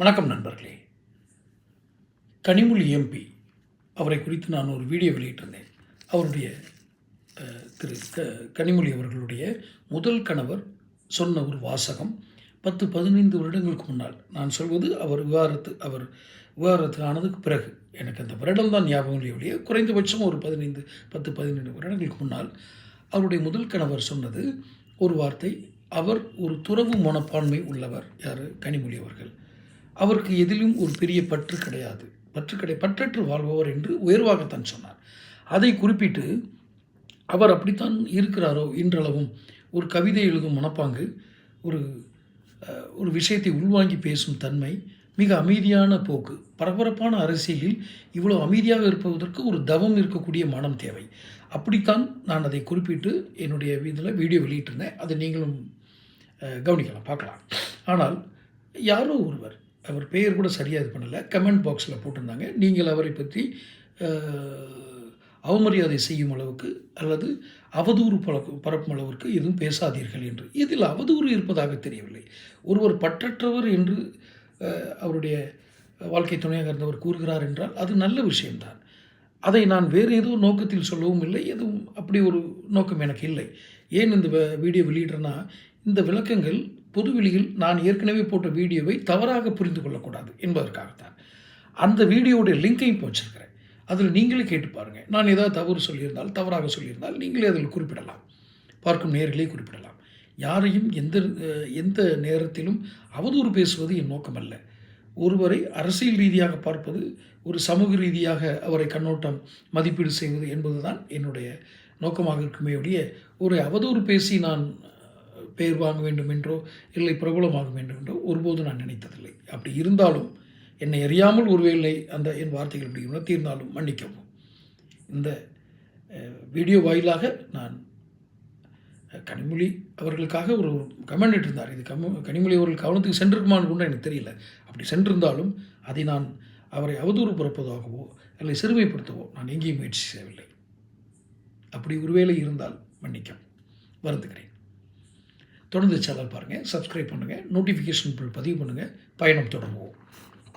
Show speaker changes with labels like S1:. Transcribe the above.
S1: வணக்கம் நண்பர்களே. கனிமொழி எம்பி அவரை குறித்து நான் ஒரு வீடியோ வெளியிட்டிருந்தேன். அவருடைய திரு க கனிமொழி அவர்களுடைய முதல் கணவர் சொன்ன ஒரு வாசகம் பத்து பதினைந்து வருடங்களுக்கு முன்னால். நான் சொல்வது அவர் விவாகரத்து அவர் விவாகரத்து ஆனதுக்கு பிறகு. எனக்கு அந்த வருடம் தான் ஞாபகம் இல்லையே குறைந்தபட்சம் ஒரு பதினைந்து பத்து பதினைந்து வருடங்களுக்கு முன்னால் அவருடைய முதல் கணவர் சொன்னது ஒரு வார்த்தை அவர் ஒரு துறவு மனப்பான்மை உள்ளவர். யார்? கனிமொழி அவர்கள். அவருக்கு எதிலும் ஒரு பெரிய பற்று கிடையாது. பற்று கிடை பற்றற்று வாழ்பவர் என்று உயர்வாகத்தான் சொன்னார். அதை குறிப்பிட்டு அவர் அப்படித்தான் இருக்கிறாரோ இன்றளவும் ஒரு கவிதை எழுதும் மனப்பாங்கு ஒரு ஒரு விஷயத்தை உள்வாங்கி பேசும் தன்மை மிக அமைதியான போக்கு பரபரப்பான அரசியலில் இவ்வளோ அமைதியாக இருப்பதற்கு ஒரு தவம் இருக்கக்கூடிய மனம் தேவை. அப்படித்தான் நான் அதை குறிப்பிட்டு என்னுடைய இதில் வீடியோ வெளியிட்டிருந்தேன். அதை நீங்களும் கவனிக்கலாம் பார்க்கலாம். ஆனால் யாரோ ஒருவர் அவர் பெயர் கூட சரியாக இது பண்ணலை. கமெண்ட் பாக்ஸில் போட்டிருந்தாங்க. நீங்கள் அவரை பற்றி அவமரியாதை செய்யும் அளவுக்கு அல்லது அவதூறு பழக்க பரப்பும் அளவிற்கு எதுவும் பேசாதீர்கள் என்று. இதில் அவதூறு இருப்பதாக தெரியவில்லை. ஒருவர் பற்றற்றவர் என்று அவருடைய வாழ்க்கை துணையாக இருந்தவர் கூறுகிறார் என்றால் அது நல்ல விஷயம்தான். அதை நான் வேறு ஏதோ நோக்கத்தில் சொல்லவும் இல்லை. எதுவும் அப்படி ஒரு நோக்கம் எனக்கு இல்லை. ஏன் இந்த வ- வீடியோ வெளியிடுறேன்னா இந்த விளக்கங்கள் பொதுவெளியில் நான் ஏற்கனவே போட்ட வீடியோவை தவறாக புரிந்து கொள்ளக்கூடாது என்பதற்காகத்தான். அந்த வீடியோவுடைய லிங்கையும் போச்சிருக்கிறேன் அதில் நீங்களே கேட்டு பாருங்கள் நான் ஏதாவது தவறு சொல்லியிருந்தால் தவறாக சொல்லியிருந்தால் நீங்களே அதில் குறிப்பிடலாம். பார்க்கும் நேரிலே குறிப்பிடலாம். யாரையும் எந்த எந்த நேரத்திலும் அவதூறு பேசுவது என் நோக்கமல்ல. ஒருவரை அரசியல் ரீதியாக பார்ப்பது ஒரு சமூக ரீதியாக அவரை கண்ணோட்டம் மதிப்பீடு செய்வது என்பதுதான் என்னுடைய நோக்கமாக இருக்குமே ஒழிய ஒரு அவதூறு பேசி நான் பெயர் வாங்க வேண்டும் என்றோ இல்லை பிரபலமாக வேண்டும் என்றோ ஒருபோதும் நான் நினைத்ததில்லை. அப்படி இருந்தாலும் என்னை அறியாமல் ஒருவேளை அந்த என் வார்த்தைகள் இப்படி உணர்த்தியிருந்தாலும் மன்னிக்கவும். இந்த வீடியோ வாயிலாக நான் கனிமொழி அவர்களுக்காக ஒரு கமெண்ட் இருந்தார் இது கம கனிமொழி அவர்கள் கவனத்துக்கு சென்றிருக்குமான்னு கூட எனக்கு தெரியல. அப்படி சென்றிருந்தாலும் அதை நான் அவரை அவதூறு பிறப்பதாகவோ அல்லது சிறுமைப்படுத்தவோ நான் எங்கேயும் முயற்சி செய்யவில்லை. அப்படி ஒருவேளை இருந்தால் மன்னிக்கும் வருந்துகிறேன். தொடர்ந்து சேனல் பாருங்கள் சப்ஸ்கிரைப் பண்ணுங்கள் நோட்டிஃபிகேஷன் பதிவு பண்ணுங்கள் பயணம் தொடங்குவோம்